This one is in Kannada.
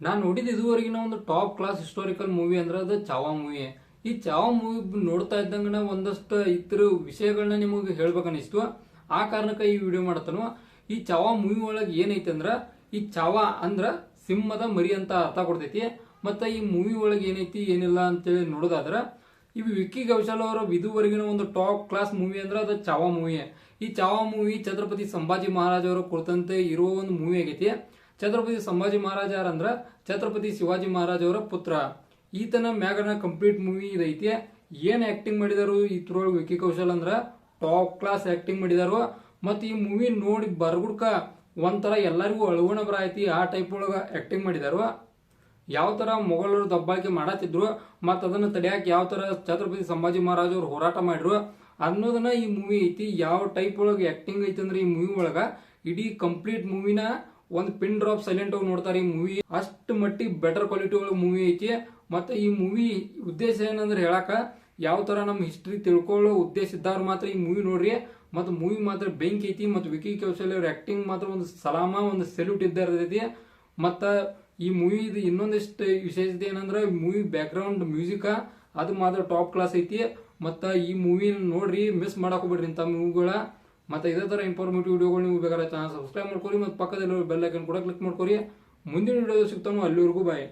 ನಾನು ನೋಡಿದ ಇದುವರೆಗಿನ ಒಂದು ಟಾಪ್ ಕ್ಲಾಸ್ ಹಿಸ್ಟೋರಿಕಲ್ ಮೂವಿ ಅಂದ್ರೆ ಅದು ಚಾವಾ ಮೂವಿ ಈ ಚಾವಾ ಮೂವಿ ನೋಡ್ತಾ ಇದ್ದಂಗೆ ಒಂದಷ್ಟು ಇತರ ವಿಷಯಗಳನ್ನ ನಿಮಗೆ ಹೇಳ್ಬೇಕನ್ನಿಸ್ತು. ಆ ಕಾರಣಕ್ಕೆ ಈ ವಿಡಿಯೋ ಮಾಡ್ತಾನು. ಈ ಚಾವಾ ಮೂವಿ ಒಳಗೆ ಏನೈತೆ ಅಂದ್ರೆ, ಈ ಚಾವಾ ಅಂದ್ರೆ ಸಿಂಹದ ಮರಿ ಅಂತ ಅರ್ಥ ಕೊಡ್ತೈತಿ. ಮತ್ತೆ ಈ ಮೂವಿ ಒಳಗೆ ಏನೈತಿ, ಏನಿಲ್ಲ ಅಂತೇಳಿ ನೋಡೋದಾದ್ರೆ, ಈ ವಿಕ್ಕಿ ಕೌಶಲ್ ಅವರ ಇದುವರೆಗಿನ ಒಂದು ಟಾಪ್ ಕ್ಲಾಸ್ ಮೂವಿ ಅಂದ್ರೆ ಅದು ಚಾವಾ ಮೂವಿ ಈ ಚಾವಾ ಮೂವಿ ಛತ್ರಪತಿ ಸಂಭಾಜಿ ಮಹಾರಾಜ್ ಅವರು ಕುರಿತಂತೆ ಇರುವ ಒಂದು ಮೂವಿ ಆಗೈತಿ. ಛತ್ರಪತಿ ಸಂಭಾಜಿ ಮಹಾರಾಜ ಯಾರಂದ್ರ ಛತ್ರಪತಿ ಶಿವಾಜಿ ಮಹಾರಾಜ್ ಅವರ ಪುತ್ರ. ಈತನ ಮ್ಯಾಗನ ಕಂಪ್ಲೀಟ್ ಮೂವಿ ಇದೈತಿ. ಏನ್ ಆಕ್ಟಿಂಗ್ ಮಾಡಿದಾರು ಇದ್ರೊಳಗೆ ವಿಕಿ ಕೌಶಲ್ ಅಂದ್ರ? ಟಾಪ್ ಕ್ಲಾಸ್ ಆಕ್ಟಿಂಗ್ ಮಾಡಿದಾರು. ಮತ್ ಈ ಮೂವಿ ನೋಡಿ ಬರ್ಗುಡ್ಕ ಒಂಥರ ಎಲ್ಲರಿಗೂ ಅಳವಣ ಬರ ಐತಿ ಆ ಟೈಪ್ ಒಳಗ ಆಕ್ಟಿಂಗ್ ಮಾಡಿದಾರು. ಯಾವ ತರ ಮೊಘಲರು ದಬ್ಬಾಕಿ ಮಾಡತ್ತಿದ್ರು ಮತ್ ಅದನ್ನ ತಡೆಯಾಕ ಯಾವ ತರ ಛತ್ರಪತಿ ಸಂಭಾಜಿ ಮಹಾರಾಜ್ ಅವ್ರು ಹೋರಾಟ ಮಾಡಿದ್ರು ಅನ್ನೋದನ್ನ ಈ ಮೂವಿ ಐತಿ. ಯಾವ ಟೈಪ್ ಒಳಗೆ ಆಕ್ಟಿಂಗ್ ಐತಿ ಅಂದ್ರೆ ಈ ಮೂವಿ ಒಳಗ ಇಡೀ ಕಂಪ್ಲೀಟ್ ಮೂವಿನ ಒಂದು ಪಿನ್ ಡ್ರಾಪ್ ಸೈಲೆಂಟ್ ಆಗಿ ನೋಡ್ತಾರೆ ಈ ಮೂವಿ ಅಷ್ಟು ಮಟ್ಟಿಗೆ ಬೆಟರ್ ಕ್ವಾಲಿಟಿ ಒಳಗೆ ಮೂವಿ ಐತಿ. ಮತ್ತೆ ಈ ಮೂವಿ ಉದ್ದೇಶ ಏನಂದ್ರೆ ಹೇಳಕ್ಕೆ, ಯಾವ ತರ ನಮ್ಮ ಹಿಸ್ಟ್ರಿ ತಿಳ್ಕೊಳ್ಳೋ ಉದ್ದೇಶ ಇದ್ದವ್ರು ಮಾತ್ರ ಈ ಮೂವಿ ನೋಡ್ರಿ. ಮತ್ತು ಮೂವಿ ಮಾತ್ರ ಬೆಂಕಿ ಐತಿ, ಮತ್ತು ವಿಕಿ ಕೌಶಲ್ ಅವ್ರ ಆಕ್ಟಿಂಗ್ ಮಾತ್ರ ಒಂದು ಸಲಾಮ, ಒಂದು ಸೆಲ್ಯೂಟ್ ಇದ್ದ ಇರ್ತೈತಿ. ಮತ್ತ ಈ ಮೂವಿದು ಇನ್ನೊಂದಿಷ್ಟು ವಿಶೇಷತೆ ಏನಂದ್ರೆ ಮೂವಿ ಬ್ಯಾಕ್ ಮ್ಯೂಸಿಕ ಮ್ಯೂಸಿಕ್ ಅದು ಮಾತ್ರ ಟಾಪ್ ಕ್ಲಾಸ್ ಐತಿ. ಮತ್ತು ಈ ಮೂವಿನ ನೋಡ್ರಿ ಮಿಸ್ ಮಾಡಕ್ಕೆ ಹೋಗ್ಬೇಡ್ರಿ ಇಂಥ ಮೂವಿಗಳ ಮತ್ತೆ ಇದೇ ಥರ ಇನ್ಫಾರ್ಮೇಟಿವ್ ವಿಡಿಯೋಗಳು ನೀವು ಬೇಕಾದ್ರೆ ಚಾನಲ್ ಸಬ್ಸ್ಕ್ರೈಬ್ ಮಾಡ್ಕೊರಿ, ಮತ್ತು ಪಕ್ಕದಲ್ಲಿ ಬೆಲ್ ಐಕನ್ ಕೂಡ ಕ್ಲಿಕ್ ಮಾಡ್ಕೊರಿ. ಮುಂದಿನ ವಿಡಿಯೋ ಸಿಗ್ತಾನೋ ಅಲ್ಲಿವರೆಗೂ ಬಾಯ್